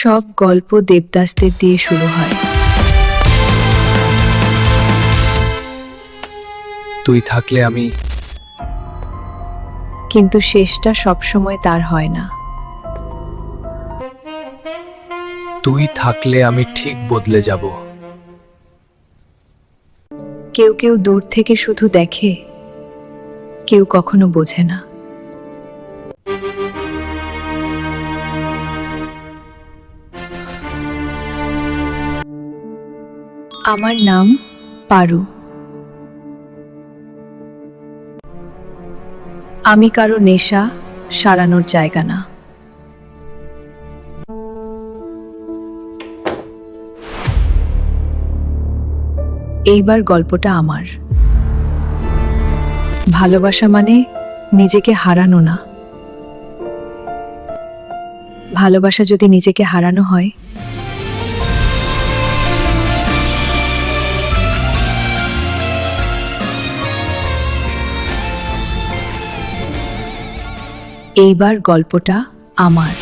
সব গল্প দেবদাসদের দিয়ে শুরু হয়। তুই থাকলে আমি কিন্তু শেষটা সবসময় তার হয় না। তুই থাকলে আমি ঠিক বদলে যাব। কেউ কেউ দূর থেকে শুধু দেখে কেউ কখনো বোঝে না। আমার নাম পারু। আমি কারও নেশা সারানোর জায়গা না। এইবার গল্পটা আমার। ভালোবাসা মানে নিজেকে হারানো না। ভালোবাসা যদি নিজেকে হারানো হয় এইবার গল্পটা আমার।